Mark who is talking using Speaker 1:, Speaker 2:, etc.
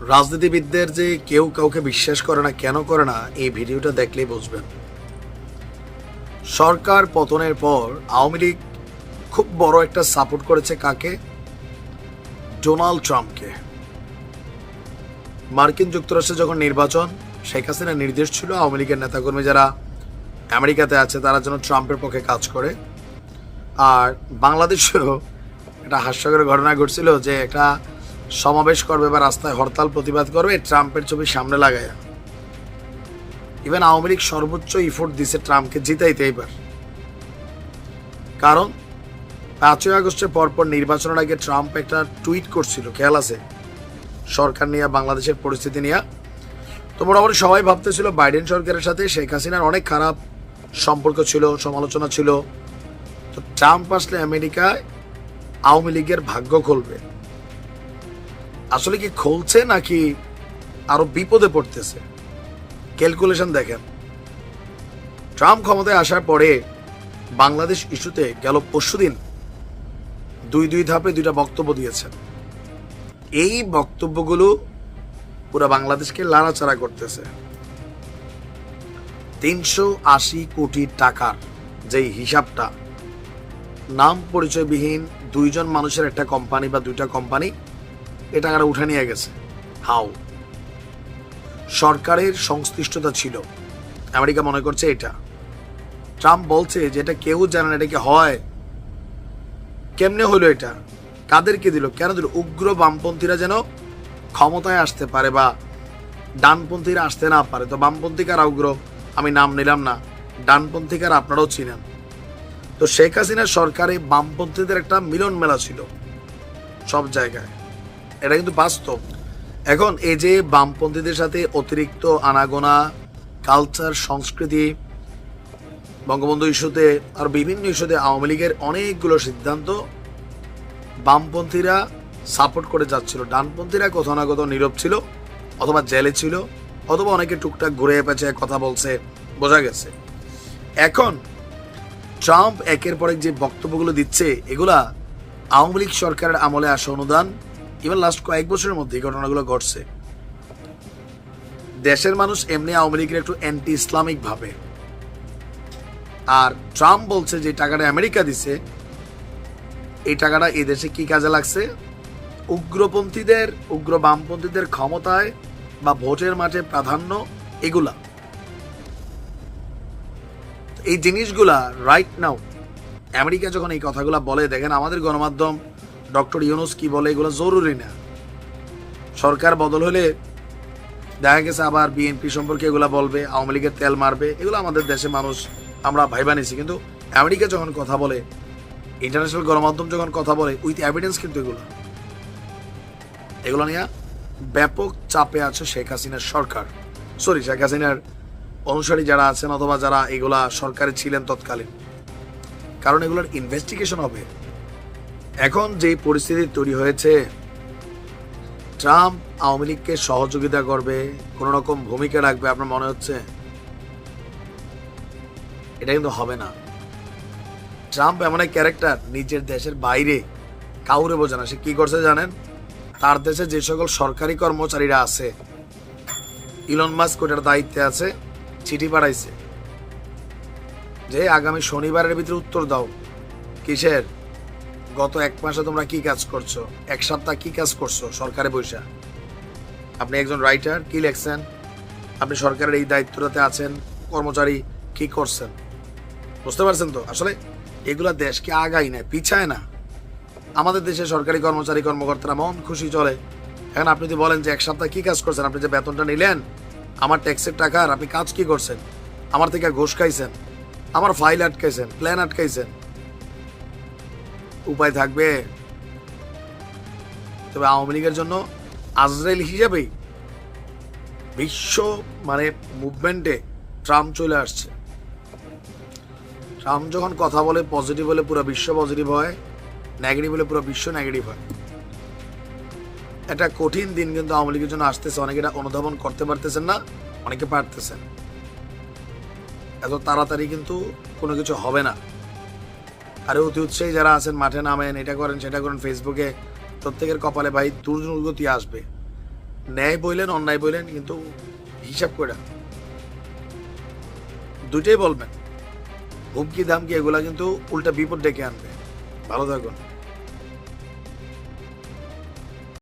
Speaker 1: রাজনীতিবিদদের যে কেউ কাউকে বিশ্বাস করে না, কেন করে না, এই ভিডিওটা দেখলেই বুঝবেন। সরকার পতনের পর আওয়ামী লীগ খুব বড় একটা সাপোর্ট করেছে কাকে? ডোনাল্ড ট্রাম্পকে। মার্কিন যুক্তরাষ্ট্রে যখন নির্বাচন, শেখ হাসিনার নির্দেশ ছিল আওয়ামী লীগের নেতাকর্মী যারা আমেরিকাতে আছে, তারা যেন ট্রাম্পের পক্ষে কাজ করে। আর বাংলাদেশেও একটা হাস্যকর ঘটনা ঘটছিল যে একটা সমাবেশ করবে বা রাস্তায় হরতাল প্রতিবাদ করবে ট্রাম্পের ছবি সামনে লাগায়। ইভেন আওয়ামী লীগ সর্বোচ্চ ইফোর্ট দিছে ট্রাম্পকে জিতাইতে এবার। কারণ, পাঁচই আগস্টের পরপর নির্বাচনের আগে ট্রাম্প একটা টুইট করছিল, খেয়াল আছে? সরকার নিয়ে, বাংলাদেশের পরিস্থিতি নিয়ে। তো মোটামুটি সবাই ভাবতেছিল বাইডেন সরকারের সাথে, শেখ হাসিনার অনেক খারাপ সম্পর্ক ছিল, সমালোচনা ছিল। তো ট্রাম্প আসলে আমেরিকায় আওয়ামী লীগের ভাগ্য খুলবে। আসলে কি খুলছে নাকি আরও বিপদে পড়তেছে? ক্যালকুলেশন দেখেন। ট্রাম্প ক্ষমতায় আসার পরে বাংলাদেশ ইস্যুতে গেল পরশুদিন দুই দুই ধাপে দুইটা বক্তব্য দিয়েছেন। এই বক্তব্যগুলো পুরো বাংলাদেশকে লাড়াচাড়া করতেছে। তিনশো আশি কোটি টাকার যেই হিসাবটা, নাম পরিচয়বিহীন দুইজন মানুষের একটা কোম্পানি বা দুইটা কোম্পানি এ টাকাটা উঠে নিয়ে গেছে? হাউ সরকারের সংশ্লিষ্টতা ছিল। আমেরিকা মনে করছে এটা। ট্রাম্প বলছে যে এটা কেউ জানে না, এটা কি হয়? কেমনে হলো এটা? কাদেরকে দিল? কেন দিল? উগ্র বামপন্থীরা যেন ক্ষমতায় আসতে পারে বা ডানপন্থীরা আসতে না পারে। তো বামপন্থী কারা উগ্র? আমি নাম নিলাম না। ডানপন্থী কারা? আপনারাও চিনেন। তো শেখ হাসিনার সরকারে বামপন্থীদের একটা মিলন মেলা ছিল। সব জায়গায়। এটা কিন্তু বাস্তব। এখন এই যে বামপন্থীদের সাথে অতিরিক্ত আনাগোনা কালচার সংস্কৃতি, বঙ্গবন্ধু ইস্যুতে আর বিভিন্ন ইস্যুতে আওয়ামী লীগের অনেকগুলো সিদ্ধান্ত বামপন্থীরা সাপোর্ট করে যাচ্ছিল। ডানপন্থীরা কোথাও না কোথাও নীরব ছিল অথবা জেলে ছিল অথবা অনেকে টুকটাক ঘুরে পেঁচে কথা বলছে, বোঝা গেছে। এখন ট্রাম্প একের পর এক যে বক্তব্যগুলো দিচ্ছে, এগুলা আওয়ামী লীগ সরকারের আমলে আসা অনুদান এবার লাস্ট কয়েক বছরের মধ্যে এই ঘটনাগুলো ঘটছে। দেশের মানুষ এমনি আওয়ামী লীগের একটু অ্যান্টি ইসলামিক ভাবে। আর ট্রাম্প বলছে যে টাকাটা আমেরিকা দিছে। এই টাকাটা এই দেশে কি কাজে লাগছে? উগ্রপন্থীদের, উগ্র বামপন্থীদের ক্ষমতায় বা ভোটের মাঠে প্রাধান্য এগুলা। এই জিনিসগুলা রাইট নাও আমেরিকা যখন এই কথাগুলো বলে, দেখেন আমাদের গণমাধ্যম ডক্টর ইউনুস কি বলে, এগুলো জরুরি না। সরকার বদল হলে দেখা গেছে আবার বিএনপি সম্পর্কে এগুলা বলবে, আওয়ামী লীগের তেল মারবে, এগুলো আমাদের দেশে মানুষ আমরা ভাইবা নিছি। কিন্তু আমেরিকা যখন কথা বলে ইন্টারন্যাশনাল গণমাধ্যম যখন কথা বলে উইথ এভিডেন্স কিন্তু এগুলো। এগুলো নিয়ে ব্যাপক চাপে আছে শেখ হাসিনার সরকার। সরি শেখ হাসিনার অনুসারী যারা আছেন অথবা যারা এগুলা সরকারে ছিলেন তৎকালীন। কারণ এগুলোর ইনভেস্টিগেশন হবে। এখন যে পরিস্থিতি তৈরি হয়েছে, ট্রাম্প আওয়ামী লীগকে সহযোগিতা করবে, কোন রকম ভূমিকা রাখবে আপনার মনে হচ্ছে? এটা কিন্তু হবে না। ট্রাম্প এমন এক ক্যারেক্টার, নিজের দেশের বাইরে কাউরে বোঝে না। সে কি করছে জানেন? তার দেশে যে সকল সরকারি কর্মচারীরা আছে, ইলন মাস্ক ওটার দায়িত্বে আছে, চিঠি পাঠাইছে। যে আগামী শনিবারের ভিতরে উত্তর দাও। কিসের? গত এক মাসে তোমরা কি কাজ করছ? এক সপ্তাহ কি কাজ করছ সরকারে বৈশা আপনি একজন রাইটার কি লেখছেন? আপনি সরকারের এই দায়িত্বটাতে আছেন, কর্মচারী কি করছেন? বুঝতে পারছেন তো? আসলে এগুলা দেশকে আগাই না পিছায় না। আমাদের দেশে সরকারি কর্মচারী, কর্মকর্তারা মন খুশি চলে। এখন আপনি যদি বলেন যে এক সপ্তাহ কি কাজ করছেন, আপনি যে বেতনটা নিলেন, আমার ট্যাক্সের টাকার আপনি কাজ কি করছেন? আমার থেকে ঘুষ খাইছেন, আমার ফাইল আটকাইছেন, প্ল্যান আটকাইছেন উপায় থাকবে। তবে আওয়ামী লীগের জন্য আজরাইল হিসেবেই বিশ্ব মানে মুভমেন্টে ট্রাম্প চলে আসছে। ট্রাম্প যখন কথা বলে পজিটিভ হলে পুরো বিশ্ব পজিটিভ হয় নেগেটিভ হলে পুরো বিশ্ব নেগেটিভ হয়। একটা কঠিন দিন কিন্তু আওয়ামী লীগের জন্য আসতেছে। অনেকে এটা অনুধাবন করতে পারতেছেন না, অনেকে পারতেছেন। এত তাড়াতাড়ি কিন্তু কোনো কিছু হবে না। আরে অতি উৎসাহী যারা আছেন, মাঠে নামেন, এটা করেন, সেটা করেন ফেসবুকে প্রত্যেকের কপালে ভাই দুর্গতি আসবে। ন্যায় বললেন অন্যায় বললেন কিন্তু হিসাব করে দুইটাই বলবেন। হুমকি দামকি এগুলা কিন্তু উল্টা বিপদ ডেকে আনবে। ভালো থাকুন।